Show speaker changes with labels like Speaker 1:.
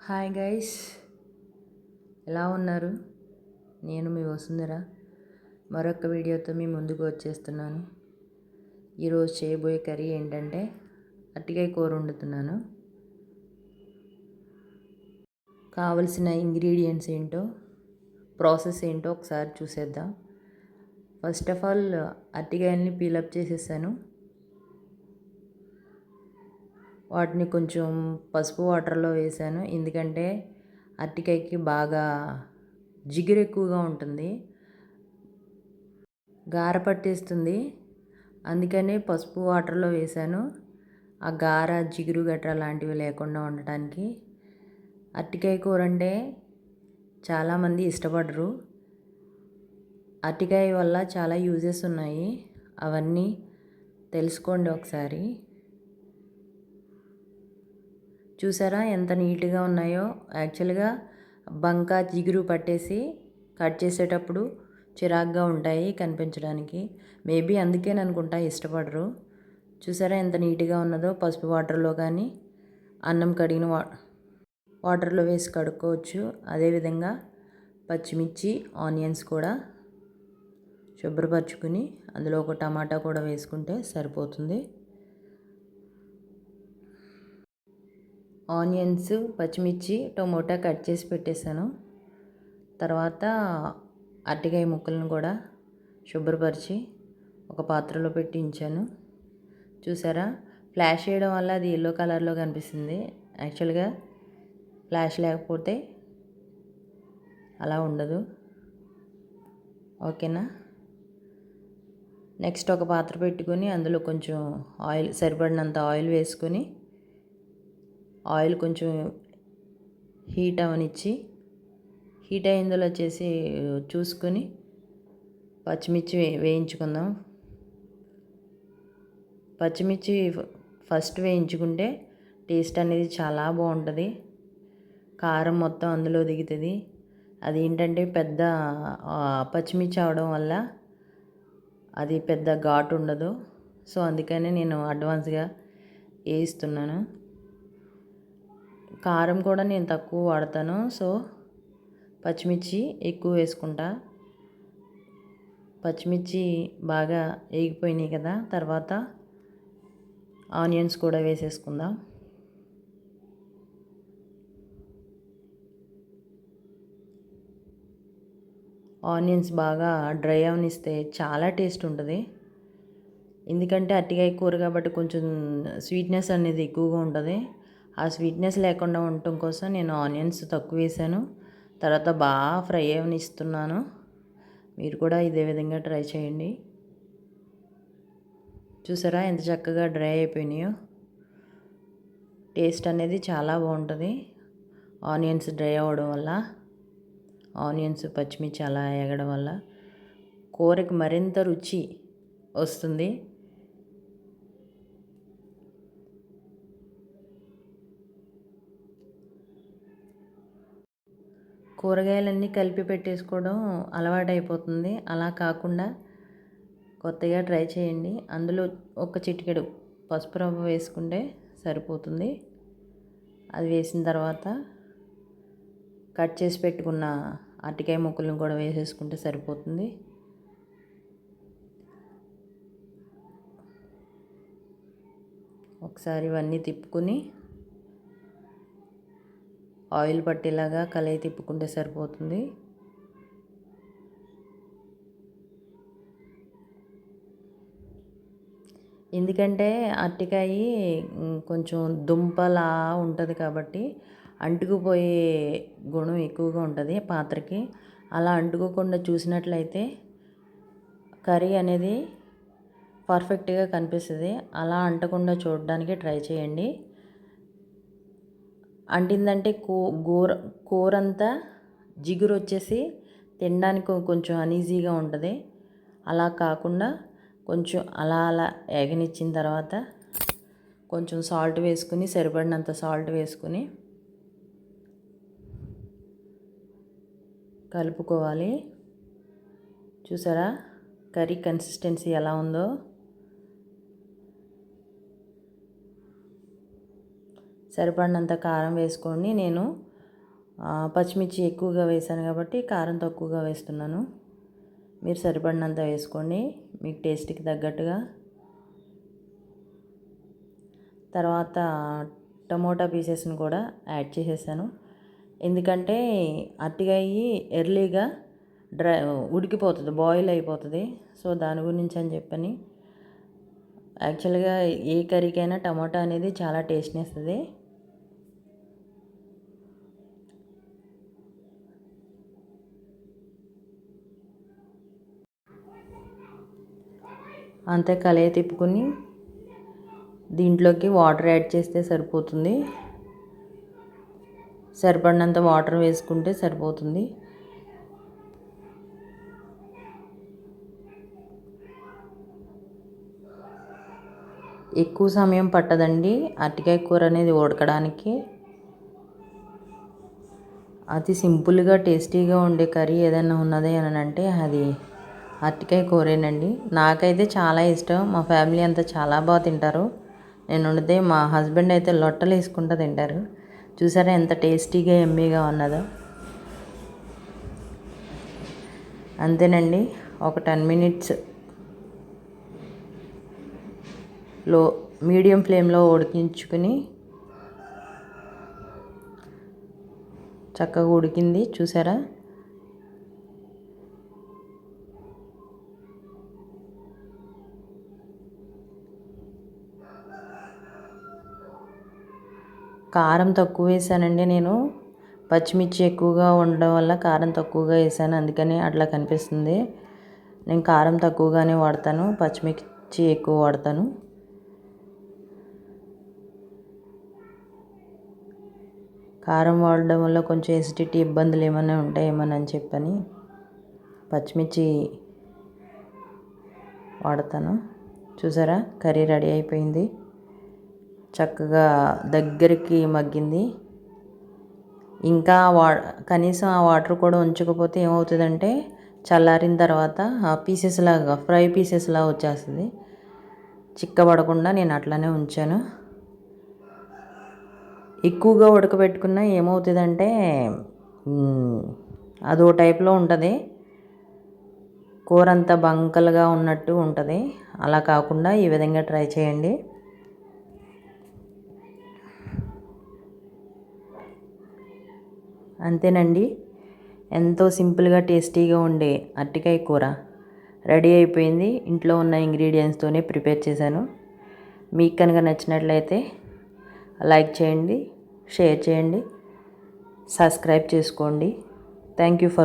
Speaker 1: Hi guys ఎలా ఉన్నారు? నేను మీ వసుంధర. మరొక వీడియోతో మీ ముందుకు వచ్చేస్తున్నాను. ఈరోజు చేయబోయే కర్రీ ఏంటంటే అట్టికాయ కూర వండుతున్నాను. కావలసిన ఇంగ్రీడియంట్స్ ఏంటో ప్రాసెస్ ఏంటో ఒకసారి చూసేద్దాం. ఫస్ట్ ఆఫ్ ఆల్ అట్టికాయల్ని పీలప్ చేసేసాను. వాటిని కొంచెం పసుపు వాటర్లో వేసాను. ఎందుకంటే అరటికాయకి బాగా జిగురు ఎక్కువగా ఉంటుంది. గార పట్టేస్తుంది. అందుకనే పసుపు వాటర్లో వేసాను. ఆ గార జిగురు గట్రా లాంటివి లేకుండా ఉండటానికి. అరటికాయ కూర అంటే చాలామంది ఇష్టపడరు. అరటికాయ వల్ల చాలా యూజెస్ ఉన్నాయి. అవన్నీ తెలుసుకోండి ఒకసారి. చూసారా ఎంత నీట్గా ఉన్నాయో? యాక్చువల్గా బంక జిగురు పట్టేసి కట్ చేసేటప్పుడు చిరాగ్గా ఉంటాయి కనిపించడానికి. మేబీ అందుకే అనుకుంటా ఇష్టపడరు. చూసారా ఎంత నీట్గా ఉన్నదో? పసుపు వాటర్లో కానీ అన్నం కడిగిన వా వాటర్లో వేసి కడుక్కోవచ్చు. అదేవిధంగా పచ్చిమిర్చి ఆనియన్స్ కూడా శుభ్రపరచుకుని అందులో ఒక టమాటా కూడా వేసుకుంటే సరిపోతుంది. ఆనియన్స్ పచ్చిమిర్చి టొమాటో కట్ చేసి పెట్టేశాను. తర్వాత అరటికాయ ముక్కలను కూడా శుభ్రపరిచి ఒక పాత్రలో పెట్టి ఉంచాను. చూసారా? ఫ్లాష్ చేయడం వల్ల అది ఎల్లో కలర్లో కనిపిస్తుంది. యాక్చువల్గా ఫ్లాష్ లేకపోతే అలా ఉండదు. ఓకేనా? నెక్స్ట్ ఒక పాత్ర పెట్టుకొని అందులో కొంచెం ఆయిల్ సరిపడినంత ఆయిల్ వేసుకొని ఆయిల్ కొంచెం హీట్ అవనిచ్చి హీట్ అయిందో వచ్చేసి చూసుకొని పచ్చిమిర్చి వేయించుకుందాం. పచ్చిమిర్చి ఫస్ట్ వేయించుకుంటే టేస్ట్ అనేది చాలా బాగుంటుంది. కారం మొత్తం అందులో దిగుతుంది. అది ఏంటంటే పెద్ద పచ్చిమిర్చి అవడం వల్ల అది పెద్ద ఘాటు ఉండదు. సో అందుకని నేను అడ్వాన్స్గా వేయిస్తున్నాను. కారం కూడా నేను తక్కువ వాడతాను. సో పచ్చిమిర్చి ఎక్కువ వేసుకుంటా. పచ్చిమిర్చి బాగా వేగిపోయినాయి కదా తర్వాత ఆనియన్స్ కూడా వేసేసుకుందాం. ఆనియన్స్ బాగా డ్రై అవనిస్తే చాలా టేస్ట్ ఉంటుంది. ఎందుకంటే అట్టికాయ కూర కాబట్టి కొంచెం స్వీట్నెస్ అనేది ఎక్కువగా ఉంటుంది. ఆ స్వీట్నెస్ లేకుండా ఉండటం కోసం నేను ఆనియన్స్ తక్కువ వేసాను తర్వాత బాగా ఫ్రై అవనిస్తున్నాను. మీరు కూడా ఇదే విధంగా ట్రై చేయండి. చూసారా ఎంత చక్కగా డ్రై అయిపోయినాయో? టేస్ట్ అనేది చాలా బాగుంటుంది. ఆనియన్స్ డ్రై అవ్వడం వల్ల ఆనియన్స్ పచ్చిమిర్చి అలా ఎగడం వల్ల కూరకి మరింత రుచి వస్తుంది. కూరగాయలన్నీ కలిపి పెట్టేసుకోవడం అలవాటైపోతుంది. అలా కాకుండా కొత్తగా ట్రై చేయండి. అందులో ఒక చిటికెడు పసుపు రవ్వ వేసుకుంటే సరిపోతుంది. అది వేసిన తర్వాత కట్ చేసి పెట్టుకున్న అరటికాయ ముక్కలను కూడా వేసేసుకుంటే సరిపోతుంది. ఒకసారి ఇవన్నీ తిప్పుకొని ఆయిల్ పట్టేలాగా కలయి తిప్పుకుంటే సరిపోతుంది. ఎందుకంటే అరటికాయ కొంచెం దుంపలా ఉంటుంది కాబట్టి అంటుకుపోయే గుణం ఎక్కువగా ఉంటుంది పాత్రకి. అలా అంటుకోకుండా చూసినట్లయితే కర్రీ అనేది పర్ఫెక్ట్గా కనిపిస్తుంది. అలా అంటకుండా చూడడానికి ట్రై చేయండి. అంటిందంటే కూ గోర కూర అంతా జిగురు వచ్చేసి తినడానికి కొంచెం అనీజీగా ఉంటుంది. అలా కాకుండా కొంచెం అలా అలా ఎగనిచ్చిన తర్వాత కొంచెం సాల్ట్ వేసుకుని సరిపడినంత సాల్ట్ వేసుకుని కలుపుకోవాలి. చూసారా? కర్రీ కన్సిస్టెన్సీ ఎలా ఉందో? సరిపడినంత కారం వేసుకొని నేను పచ్చిమిర్చి ఎక్కువగా వేసాను కాబట్టి కారం తక్కువగా వేస్తున్నాను. మీరు సరిపడినంత వేసుకోండి మీకు టేస్ట్కి తగ్గట్టుగా. తర్వాత టమోటా పీసెస్ని కూడా యాడ్ చేసేసాను. ఎందుకంటే అట్టిగాయి ఎర్లీగా డ్రై ఉడికిపోతుంది బాయిల్ అయిపోతుంది. సో దాని గురించి అని చెప్పని యాక్చువల్గా ఏ కర్రీకైనా టమోటా అనేది చాలా టేస్ట్ని ఇస్తుంది. అంతే కలయి తిప్పుకుని దీంట్లోకి వాటర్ యాడ్ చేస్తే సరిపోతుంది. సరిపడినంత వాటర్ వేసుకుంటే సరిపోతుంది. ఎక్కువ సమయం పట్టదండి. అరటికాయ కూర అనేది ఉడకడానికి. అతి సింపుల్గా టేస్టీగా ఉండే కర్రీ ఏదైనా ఉన్నది అని అంటే అది అరటికాయ కూరేనండి. నాకైతే చాలా ఇష్టం. మా ఫ్యామిలీ అంతా చాలా బాగా తింటారు. నేను వండితే మా హస్బెండ్ అయితే లొట్టలు వేసుకుంటూ తింటారు. చూసారా ఎంత టేస్టీగా ఎమ్మీగా ఉన్నదో. అంతేనండి. ఒక టెన్ మినిట్స్లో మీడియం ఫ్లేమ్లో ఉడికించుకుని చక్కగా ఉడికింది. చూసారా? కారం తక్కువ వేసానండి నేను. పచ్చిమిర్చి ఎక్కువగా ఉండడం వల్ల కారం తక్కువగా వేసాను. అందుకని అట్లా కనిపిస్తుంది. నేను కారం తక్కువగానే వాడతాను. పచ్చిమిర్చి ఎక్కువ వాడతాను. కారం వాడడం వల్ల కొంచెం ఎసిడిటీ ఇబ్బందులు ఏమైనా ఉంటాయేమోనని అని చెప్పని పచ్చిమిర్చి వాడతాను. చూసారా? కర్రీ రెడీ అయిపోయింది. చక్కగా దగ్గరికి మగ్గింది. ఇంకా వా కనీసం ఆ వాటర్ కూడా ఉంచకపోతే ఏమవుతుందంటే చల్లారిన తర్వాత ఆ పీసెస్ లాగా ఫ్రై పీసెస్ లాగా వచ్చేస్తుంది. చిక్కబడకుండా నేను అట్లానే ఉంచాను. ఎక్కువగా ఉడకబెట్టుకున్నా ఏమవుతుందంటే అదో టైప్లో ఉంటుంది. కూర అంతా బంకలుగా ఉన్నట్టు ఉంటుంది. అలా కాకుండా ఈ విధంగా ట్రై చేయండి. అంతేనండి. ఎంతో సింపుల్గా టేస్టీగా ఉండే అరటికాయ కూర రెడీ అయిపోయింది. ఇంట్లో ఉన్న ఇంగ్రీడియంట్స్తోనే ప్రిపేర్ చేశాను. మీకు కనుక నచ్చినట్లయితే లైక్ చేయండి షేర్ చేయండి సబ్స్క్రైబ్ చేసుకోండి. Thank you for